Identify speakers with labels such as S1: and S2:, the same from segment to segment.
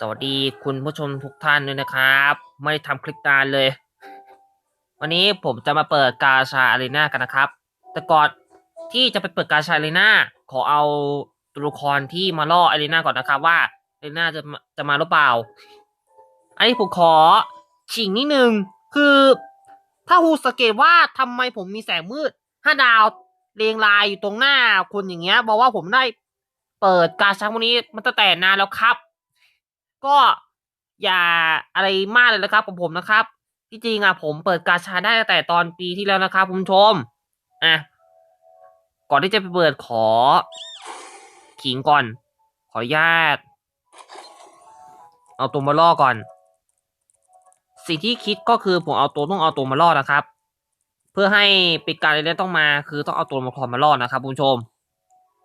S1: สวัสดีคุณผู้ชมทุกท่านด้วยนะครับ ไม่ทำคลิปนานเลย วันนี้ผมจะมาเปิดกาชาอารีนากันนะครับ แต่ก่อนที่จะไปเปิดกาชาอารีนาขอเอาตัวละครที่มาล่ออารีนาก่อนนะครับว่าอารีนาจะมาจะมาหรือเปล่า อันนี้ผมขอชิงนิดนึงคือถ้าฮูสังเกตว่าทำไมผมมีแสงมืดห้าดาวเรียงรายอยู่ตรงหน้าคุณอย่างเงี้ย บอกว่าผมได้เปิดกาชาวันนี้มันตั้งแต่นานแล้วครับ ก็อย่าอะไรมากเลยนะครับของผมนะครับ ที่จริงอะผมเปิดกาชาได้แต่ตอนปีที่แล้วนะครับคุณผู้ชมอะก่อนที่จะไปเปิดขอ ขิงก่อน ขออนุญาต เอาตัวมาล่อก่อน สิ่งที่คิดก็คือผมเอาตัวต้องเอาตัวมาล่อนะครับ เพื่อให้ปิดการเรียนต้องมาคือต้องเอาตัวมาคอมมาล่อนะครับคุณผู้ชม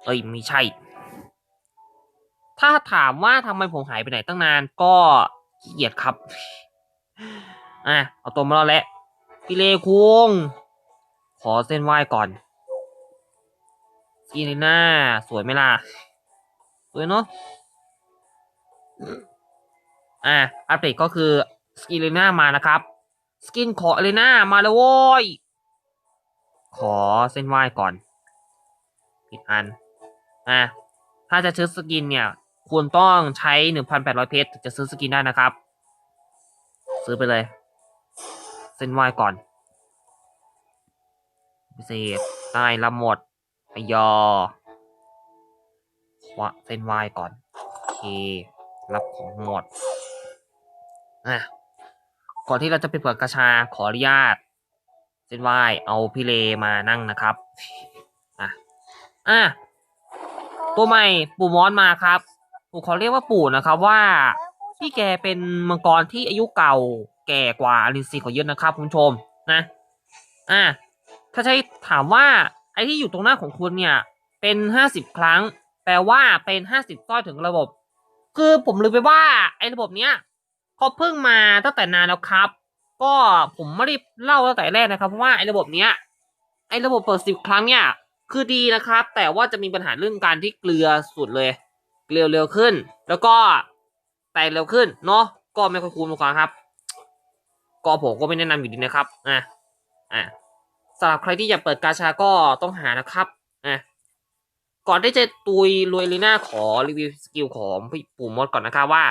S1: เอ้ยไม่ใช่ ถ้าถามว่าทำไมผมหายไปไหนตั้งนานก็ขี้เกียจครับ อะ เอาตัวมาแล้วแหละพี่เลคุงขอเส้นไหว้ก่อนซีนีน่าสวยไหมล่ะ สวยเนาะอะอัปเดตก็คือสกินเลน่ามานะครับ สกินขอเลน่ามาแล้วโว้ย ขอเส้นไหว้ก่อนผิดอัน อะถ้าจะซื้อสกินเนี่ย คุณต้องใช้หนึ่งพันแปดร้อยเพชรจะซื้อสกินได้นะครับ ซื้อไปเลย เส้นไหวก่อนพิเศษได้รับหมดพยอวะเส้นไหวก่อน โอเค รับของหมดอะก่อนที่เราจะไปเปิดกระชาขออนุญาตเส้นไหวเอาพี่เลมานั่งนะครับ อะ อะ ตัวใหม่ ปู่มอสมาครับ ปู่ขอเรียกว่าปู่นะครับว่าพี่แกเป็นมังกรที่อายุเก่าแก่กว่าอลินซีเขาเยอะนะครับคุณผู้ชมนะอะถ้าใช้ถามว่าไอ้ที่อยู่ตรงหน้าของคุณเนี่ยเป็นห้าสิบครั้ง แปลว่าเป็นห้าสิบต้อยถึงระบบ คือผมลืมไปว่าไอ้ระบบเนี้ยเขาเพิ่งมาตั้งแต่นานแล้วครับ ก็ผมไม่ได้เล่าตั้งแต่แรกนะครับเพราะว่าไอ้ระบบเนี้ยไอ้ระบบเปิดสิบครั้งเนี่ยคือดีนะครับ แต่ว่าจะมีปัญหาเรื่องการที่เกลือสุดเลย เกลือเร็วขึ้น แล้วก็แตกเร็วขึ้นเนาะก็ไม่ค่อยคุ้มทุกครั้งครับ ก็ผมก็ไม่แนะนำอยู่ดีนะครับอะอะสำหรับใครที่อยากเปิดกาชาก็ต้องหานะครับอะก่อนที่จะตุยรวยลีน่าขอรีวิวสกิลของพี่ปู่มดก่อนนะครับว่า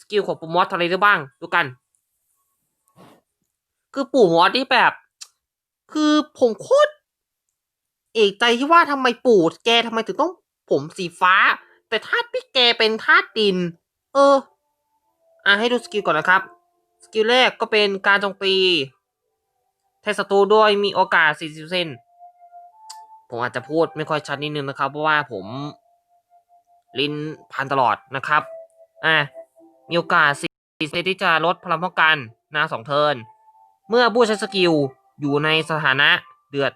S1: สกิลของปู่มดทำอะไรได้บ้างดูกัน คือปู่มดที่แบบ คือผมโคตรเอกใจที่ว่าทำไมปู่แกทำไมถึงต้องผมสีฟ้า แต่ธาตุพี่แกเป็นธาตุดิน เออ อะให้ดูสกิลก่อนนะครับ สกิลแรกก็เป็นการโจมตีแทนศัตรูด้วยมีโอกาส 40เซนผมอาจจะพูดไม่ค่อยชัดนิดนึงนะครับ เพราะว่าผมลิ้นพันตลอดนะครับ อะมีโอกาส 40เซนที่จะลดพลังป้องกันนะสองเทิน เมื่อผู้ใช้สกิลอยู่ในสถานะเดือด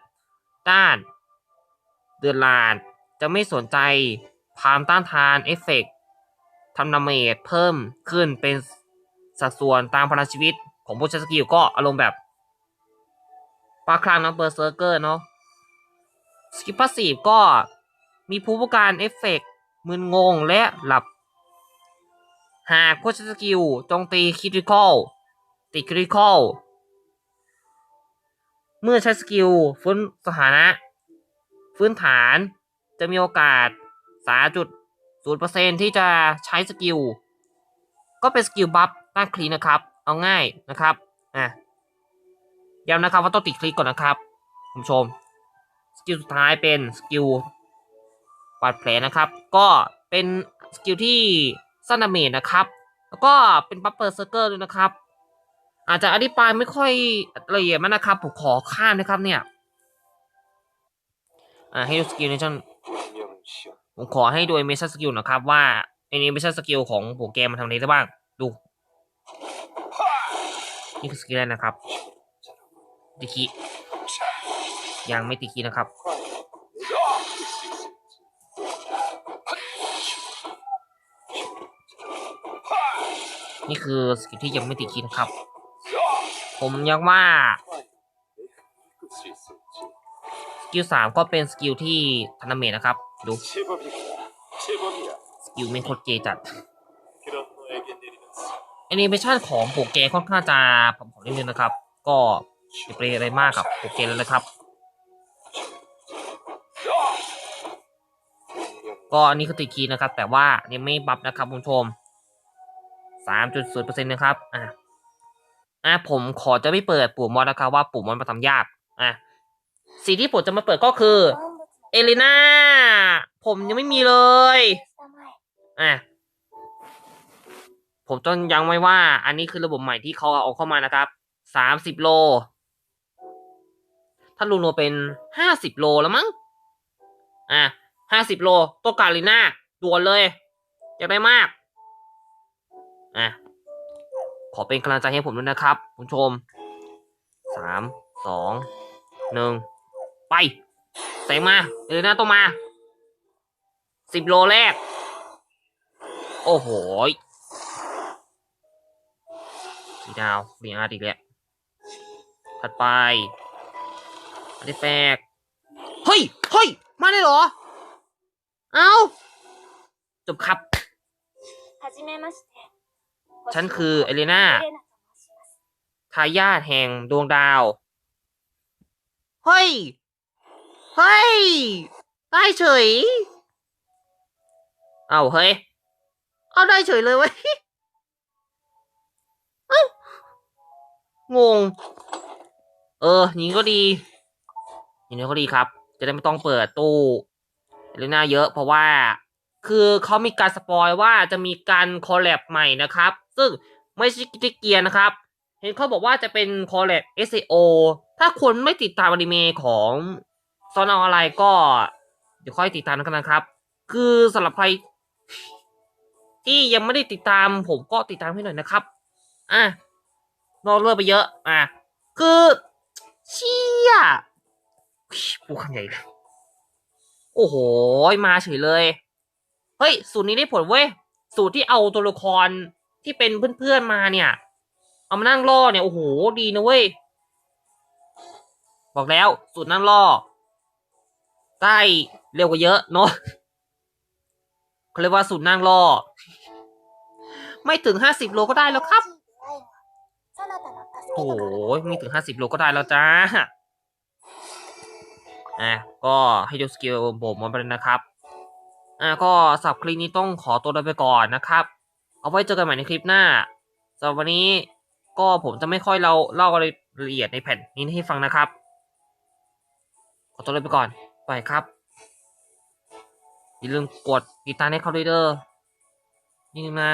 S1: ด้าน เดือนลานจะไม่สนใจ พามต้านทานเอฟเฟกต์ทำดาเมจเพิ่มขึ้นเป็นสัดส่วนตามพลังชีวิต ของผู้ใช้สกิลก็อารมณ์แบบปลาคลังน้ำเบอร์เซอร์เกอร์เนาะสกิลพาสีฟก็มีผู้ประการเอฟเฟกต์มึนงงและหลับ หากผู้ใช้สกิลโจงตีคริติคอลติดคริติคอลเมื่อใช้สกิลฟื้นสถานะพื้นฐานจะมีโอกาส 3.0%ที่จะใช้สกิล ก็เป็นสกิลบัฟต้านคลีนะครับ เอาง่ายนะครับ อะย้ำนะครับว่าต้องติดคลิกก่อนนะครับคุณผู้ชม สกิลสุดท้ายเป็นสกิลบาดแผลนะครับ ก็เป็นสกิลที่สั้นดาเมจนะครับ แล้วก็เป็นบัฟเปอร์เซอร์เกอร์ด้วยนะครับ อาจจะอธิบายไม่ค่อยละเอียดมากนะครับ ผมขอข้ามนะครับเนี่ย อ่าให้ดูสกิลในช่อง ผมขอให้ดู animation skill นะครับว่า animation skill ของโปรแกรมมันทำอะไรได้บ้าง ดู นี่คือสกิลแรกนะครับติคียังไม่ติคีนะครับ นี่คือสกิลที่ยังไม่ติคีนะครับ ผมยังว่าสกิลสามก็เป็นสกิลที่ทันเมตนะครับ ดูอยู่ไม่โคตรเกจัดแอนิเมชันของโปเกค่อนข้างจะผมขอนิดนึงนะครับ ก็อย่าไปอะไรมากครับโปเกแล้วนะครับ ก็อันนี้คือติดคีนะครับ แต่ว่ายังไม่บับนะครับคุณผู้ชมสามจุดศูนย์เปอร์เซ็นต์นะครับอะอะผมขอจะไม่เปิดปุ่มมอสนะครับว่าปุ่มมอสมาทำยากอะสิ่งที่ผมจะมาเปิดก็คือ เอลิน่า ผมยังไม่มีเลย อะ ผมต้องยังไว้ว่า อันนี้คือระบบใหม่ที่เขาเอาเข้ามานะครับ สามสิบโล ถ้ารวมๆเป็นห้าสิบโลแล้วมั้ง อะห้าสิบโลตัวกาลิน่าด่วนเลย อยากได้มาก อะ ขอเป็นกำลังใจให้ผมด้วยนะครับ คุณชม สาม สอง หนึ่ง ไป แสงมาเอลิน่าต้องมาสิบโลแรก โอ้โหยสีดาวรีอาร์อีกแล้วถัดไปอันนี้แปลกเฮ้ยเฮ้ยมาได้เหรอ เอ้าจบครับ ฉันคือเอเลนาทายาทแห่งดวงดาว เฮ้ย เฮ้ย ได้เฉย เอ้าเฮ้ย เอาได้เฉยเลยเว้ยเอ้างง เอออย่างนี้ก็ดีอย่างนี้ก็ดีครับ จะได้ไม่ต้องเปิดตู้เรน่าเยอะเพราะว่า คือเขามีการสปอยว่าจะมีการคอลแลบใหม่นะครับ ซึ่งไม่ใช่กิเกียร์นะครับ เห็นเขาบอกว่าจะเป็นคอลแลบ SAO ถ้าคนไม่ติดตามอนิเมะของซ อนออะไรก็ เดี๋ยวค่อยติดตามกันนะครับ คือสำหรับใคร ที่ยังไม่ได้ติดตามผมก็ติดตามให้หน่อยนะครับ อะนอกเรื่อไปเยอะ อะ คือเชี่ยปูคำใหญ่เลยโอ้โห มาเฉยเลย เฮ้ย สูตรนี้ได้ผลเว้ย สูตรที่เอาตัวละครที่เป็นเพื่อนๆมาเนี่ย เอามานั่งล่อเนี่ย โอ้โห ดีนะเว้ย บอกแล้ว สูตรนั่งล่อ ได้เร็วกว่าเยอะเนาะเขาเรียกว่าสูตรนั่งล่อไม่ถึงห้าสิบโลก็ได้แล้วครับ โอ้โหมีถึงห้าสิบโลก็ได้แล้วจ้า อะ ก็ให้ดูสกิลโบมมันไปเลยนะครับ อะ ก็สับคลิปนี้ต้องขอตัวลาไปก่อนนะครับ เอาไว้เจอกันใหม่ในคลิปหน้าสำหรับวันนี้ก็ผมจะไม่ค่อยเล่าเล่ารายละเอียดในแผ่นนี้ให้ฟังนะครับ ขอตัวลาไปก่อน ไปครับ อย่าลืมกดติดตามให้เขาด้วยเด้อนี่นึงนะ